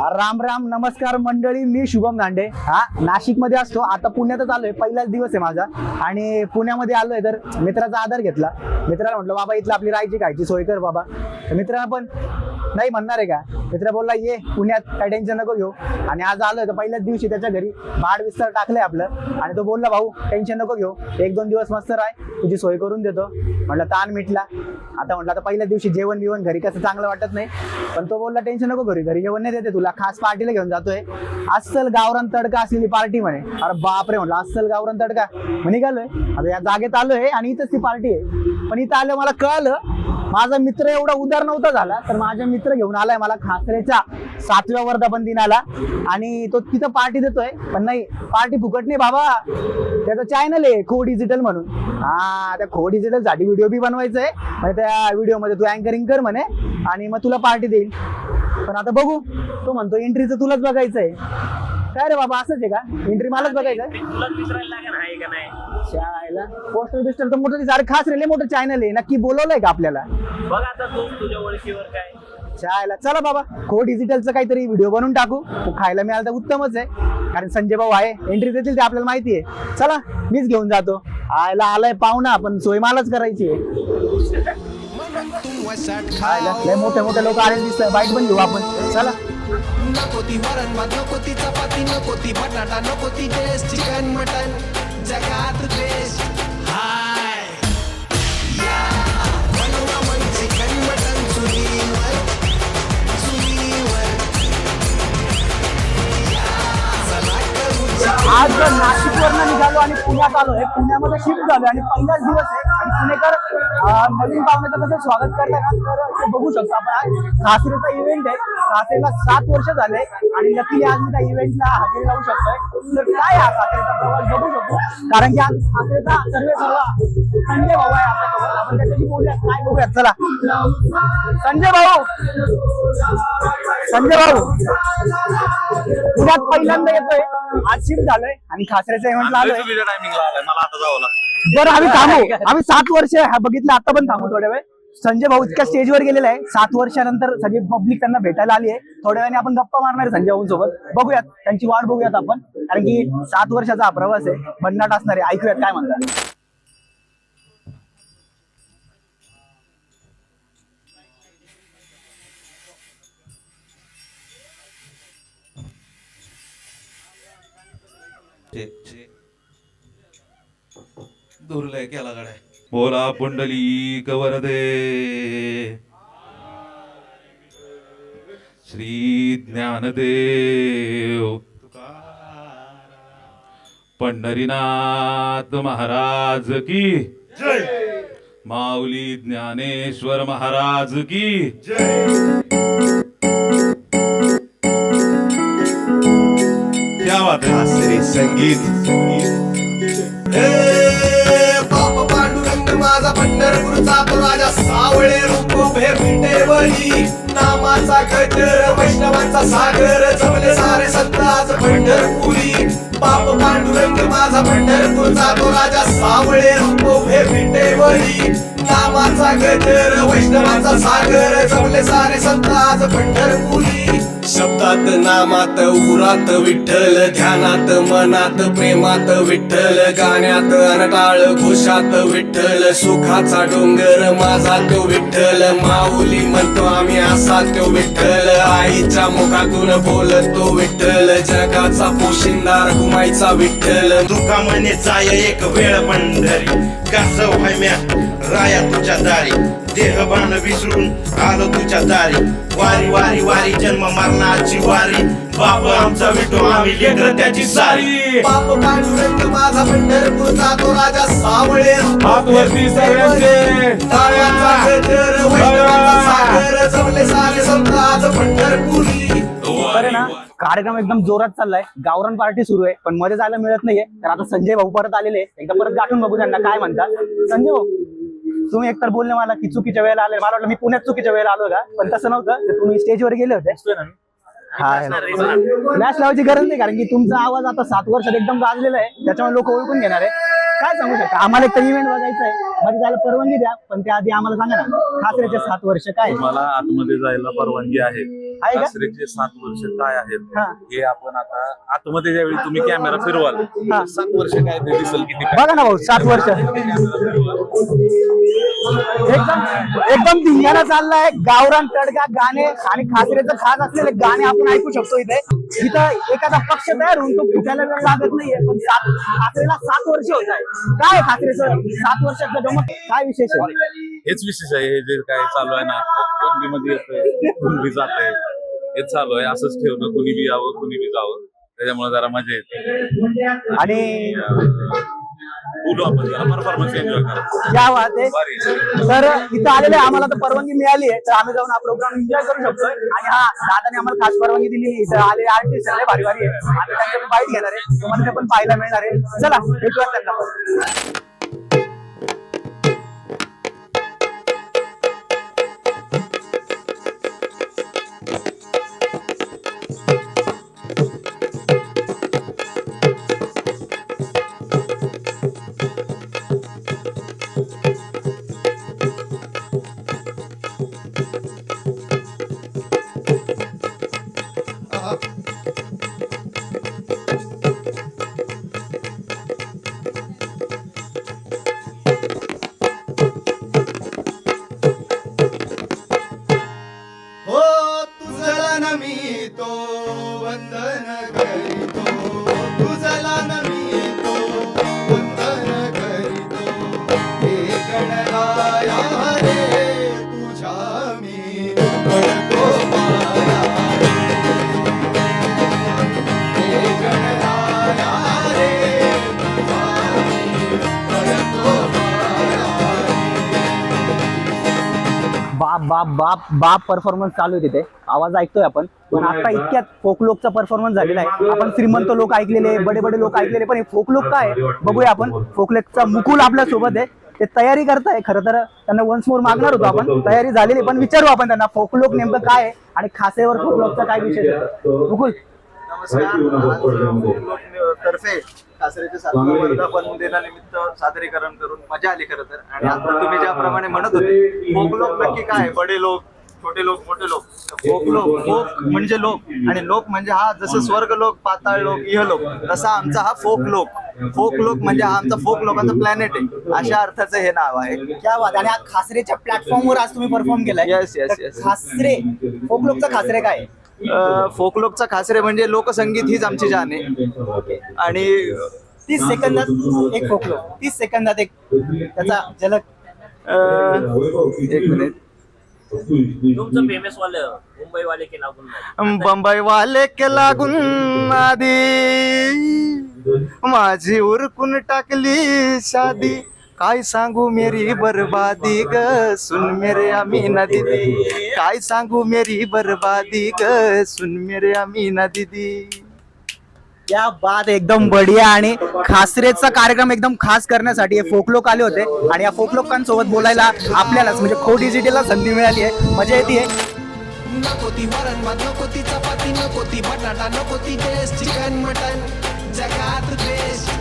राम राम नमस्कार मंडळी मी शुभम दांडे. हा नाशिकमध्ये असतो. आता पुण्यातच आलोय. पहिलाच दिवस आहे माझा. आणि पुण्यामध्ये आलोय तर मित्राचा आधार घेतला. मित्राला म्हटलं बाबा इथलं आपली राहायची खायची सोय कर बाबा. तर पण नाही म्हणणार आहे का? मित्र बोलला ये पुण्यात काय टेन्शन नको घेऊ. आणि आज आलोय तर पहिल्याच दिवशी त्याच्या घरी बाड विस्तार टाकलंय आपलं. आणि तो बोलला भाऊ टेन्शन नको घेऊ. एक दोन दिवस मस्त राह. तुझी सोय करून देतो. म्हटलं ताण मिटला. आता म्हटलं आता पहिल्याच दिवशी जेवण बिवण घरी कसं चांगलं वाटत नाही. पण तो बोलला टेन्शन नको घरी घरी जेवण नाही देते तुला. खास पार्टीला घेऊन जातोय. अस्सल गावरान तडका असलेली पार्टी म्हणे. अरे बापरे म्हटलं अस्सल गावरान तडका. म्हणे निघालोय. आता या जागेत आलोय आणि इथंच ती पार्टी आहे. पण इथं आलं मला कळलं माझा मित्र एवढा उदार नव्हता झाला तर माझा मित्र घेऊन आलाय मला खासरेच्या सातव्या वर्धापन दिनाला आणि तो तिथं पार्टी देतोय पण नाही पार्टी फुकट नाही बाबा. त्याचं चॅनल आहे खो डिजिटल म्हणून. हा त्या खो डिजिटलसाठी व्हिडिओ बी बनवायचा आहे म्हणजे त्या व्हिडिओमध्ये तू अँकरिंग कर म्हणे आणि मग तुला पार्टी देईल. पण आता बघू तो म्हणतो एंट्रीचं तुलाच बघायचं आहे काय रे बाबा असंच आहे का? एंट्री मलाच बघायचं? तुलाच विचारायला लागेल आहे का नाही? शाळेला. पोस्टर बिस्टर तर मोठं. अरे खास रेले मोठं चॅनल आहे. नक्की बोलवलंय का आपल्याला? बघ आता तू तुझ्या ओळखीवर काय? शाळेला. चला बाबा खो डिजिटलचं काहीतरी व्हिडिओ बनवून टाकू. तो खायला मिळालं तर उत्तमच आहे. कारण संजय भाऊ आहे. एंट्री देतील ते आपल्याला माहिती आहे. चला मीच घेऊन जातो. आयला आलाय पाहुणा पण सोय मलाच करायची आहे. आयला, लय मोठे मोठे लोक आलेले दिसत बाईक पण घेऊ आपण. चला. नको ती वरण भात नको ती चपाती नको ती बटाटा नको ती ड्रेस चिकन मटन जगात बेस्ट हाय. या. बनवा मग चिकन मटन चुलीवर. चुलीवर. आज नाशिक वरनं निघालो आणि पुण्यात आलोय पुण्यामध्ये शिफ्ट झालो आणि पहिलाच दिवस आहे. पुणेकर नवीन पाहुण्याचं कसं स्वागत करतात तर ते बघू शकतो आपण आज. सासरेचा इव्हेंट आहे. सासरेला सात वर्ष झाले आणि नक्की आज मी त्या इव्हेंटला हजेरी लावू शकतोय. तर काय हा सासरेचा प्रवास बघू शकतो. कारण की आज सासरेचा सर्वे सर्व संजय भाऊ आहे आपल्यासोबत. आपण त्याच्याशी बोलूया. काय बघूयात? चला. संजय भाऊ. संजय भाऊ. पुण्यात पहिल्यांदा येतोय. आज शिफ्ट झालोय आणि खासऱ्याच्या इव्हेंटला आलोय. चुकीच्या टायमिंगला आलाय. मला आता जावं लागतं बरं आम्ही थांबू. आम्ही सात वर्ष हा बघितलं आता पण थांबू थोड्या वेळ. संजय भाऊ इतक्या स्टेजवर गेलेला आहे. सात वर्षानंतर सगळी पब्लिक त्यांना भेटायला आली आहे. थोड्या वेळाने आपण गप्पा मारणार आहे संजय भाऊ सोबत बघूयात त्यांची वाट बघूयात आपण. कारण की सात वर्षाचा हा प्रवास आहे. भन्नाट असणार. आहे ऐकूयात काय म्हणतात. दुर्लय केला गड्या. बोला पुंडली कवरदे. श्री ज्ञानदेव. पंढरीनाथ महाराज की. माऊली ज्ञानेश्वर महाराज की. क्या बात है? श्री संगीत. रूप नामाचा गजर वैष्णवांचा सागर जमले सारे संत आज पंढरपुरी बाप पांडुरंग माझा पंढरपूरचा तो राजा सावळे रूप भेटे वही. नामाचा गजर वैष्णवांचा सागर जमले सारे संत आज पंढरपुरी. शब्दात नामात उरात विठ्ठल ध्यानात मनात प्रेमात विठ्ठल गाण्यात अनटाळ घोषात विठ्ठल सुखाचा डोंगर माझा तो विठ्ठल. माऊली म्हणतो आम्ही असा तो विठ्ठल. आईच्या मुखातून बोलतो विठ्ठल. जगाचा पोशिंदार घुमायचा विठ्ठल. तुका म्हणे जाय एक वेळ पंढरी. कसं व्हाय म्या? राया तुझ्या दारी. देह बाण विसरून आलो तुझ्या दारी. वारी वारी वारी जन्म मरणाची वारी. बाप आमचा विठो आम्ही लेकर त्याची सारी. बाप पांडुरंग माझा पंढरपूरचा तो राजा सावळे. हात वरती सगळ्यांचे. नावाचा गजर, वैष्णवांचा सागर जमले सारे संत आज पंढरपुरी. बरं ना? कार्यक्रम एकदम जोरात चाललाय. गावरान पार्टी सुरू आहे पण मध्ये जायला मिळत नाहीये. तर आता संजय भाऊ परत आलेले. एकदा परत गाठून बघू त्यांना. काय म्हणतात? संजय भाऊ तुम्ही एकतर बोलले मला की चुकीच्या वेळेला आले मला वाटलं मी पुण्यात चुकीच्या वेळेला आलो का? पण तसं नव्हतं. तर तुम्ही स्टेजवर गेले होते. हा मॅच लावायची गरज नाही कारण की तुमचा आवाज आता सात वर्षात एकदम गाजलेला आहे. त्याच्यामुळे लोक ओळखून घेणार आहे. काय सांगू शकता? आम्हाला एक इव्हेंट बघायचा आहे मध्ये जायला परवानगी द्या पण त्याआधी आम्हाला सांगा ना खासऱ्याचे सात वर्ष काय मला आतमध्ये जायला परवानगी आहे आहे का? सासरेचे सात वर्ष काय आहेत हा. हे आपण आता आतमध्ये ज्यावेळी तुम्ही कॅमेरा फिरवाल हा. सात वर्ष काय ते दिसल किती काय. बघा ना भाऊ सात वर्ष कॅमेरा. एकदम एकदम धिंगाणा चाललाय गावरान तडका गाणे आणि खासरेचं खास असलेले गाणे आपण ऐकू शकतो इथे इथं एखादा पक्ष तयार होऊन तो फुटायला वेळ लागत नाहीये पण सात खासरेला सात वर्ष होत आहे काय खासरेचं सात वर्षाचं काय विशेष आहे? हेच विशेष आहे हे जे काय चालू आहे ना कोणमध्ये येतंय कोण बी जात आहे हेच चालू आहे असंच ठेवणं कुणी बी यावं कुणी बी जावं त्याच्यामुळे जरा मजा येते. आणि बोलू आपण जरा परफॉर्मन्स एन्जॉय करा. क्या बात आहे. तर इथं आलेले आम्हाला तर परवानगी मिळाली आहे तर आम्ही जाऊन हा प्रोग्राम एन्जॉय करू शकतोय. आणि हा दादाने आम्हाला खास परवानगी दिली इथं आले आर्टिस्ट आहे भारी भारी आहे. आम्ही त्यांच्याकडे बाईट घेणार आहे. तुम्हाला ते पण पाहायला मिळणार आहे. चला भेटूया त्यांना बाप बाप परफॉर्मन्स चालू आहे तिथे. आवाज ऐकतोय आपण. पण आता इतक्यात फोकलोकचा परफॉर्मन्स झालेला आहे. आपण श्रीमंत लोक ऐकलेले बडे बडे लोक ऐकलेले पण हे फोकलोक काय आहे? बघूया आपण. फोकलोकचा मुकुल आपल्यासोबत आहे. ते तयारी करताय खरं तर. त्यांना वन्स मोर मागणार होतो आपण. तयारी झालेली पण विचारू आपण त्यांना फोकलोक नेमकं काय आहे? आणि खासेवर फोकलोकचा काय विषय आहे? मुकुल. तर्फे सासऱ्याच्या सातव्या वर्धापन दिनानिमित्त सादरीकरण करून मजा आली खरं तर. आणि आता तुम्ही ज्याप्रमाणे म्हणत होते फोक लोक नक्की काय बडे लोक छोटे लोक मोठे लोक. फोक लोक फोक म्हणजे लोक. आणि लोक म्हणजे हा जसं स्वर्ग लोक पाताळ लोक इहलोक तसा आमचा हा फोक लोक. फोक लोक म्हणजे हा आमचा फोक लोकांचा प्लॅनेट आहे. अशा अर्थाचं हे नाव आहे. क्या बात आणि हा खासरेच्या प्लॅटफॉर्मवर आज तुम्ही परफॉर्म केलाय. Yes, yes, तर yes. खासरे फोकलोकचा खासरे काय आहे? फोकलोकचा खासरे म्हणजे लोकसंगीत हीच आमची जाण आहे. आणि तीस सेकंदात एक फोकलोक तीस सेकंदात एक त्याचा झलक. एक मिनिट. तुमचं फेमस वालं मुंबई वाले के लागून नाही. बंबई वाले के लागून आधी माझी उरकून टाकली शादी. काय सांगू मेरी बर्बादी ग? सुन मेरे अमीना दीदी काय सांगू मेरी बर्बादी ग? सुन मेरे अमीना दीदी या बात एकदम बढिया आणि खासरेचा कार्यक्रम एकदम खास करण्यासाठी हे फोकलोक आले होते. आणि या फोकलोकांसोबत बोलायला आपल्यालाच म्हणजे खो डिजिटलला संधी मिळाली आहे. मजा येते. नको ती वरण भात नको ती चपाती नको ती बटाटा नको ती टेस्ट चिकन मटन जगात बेस्ट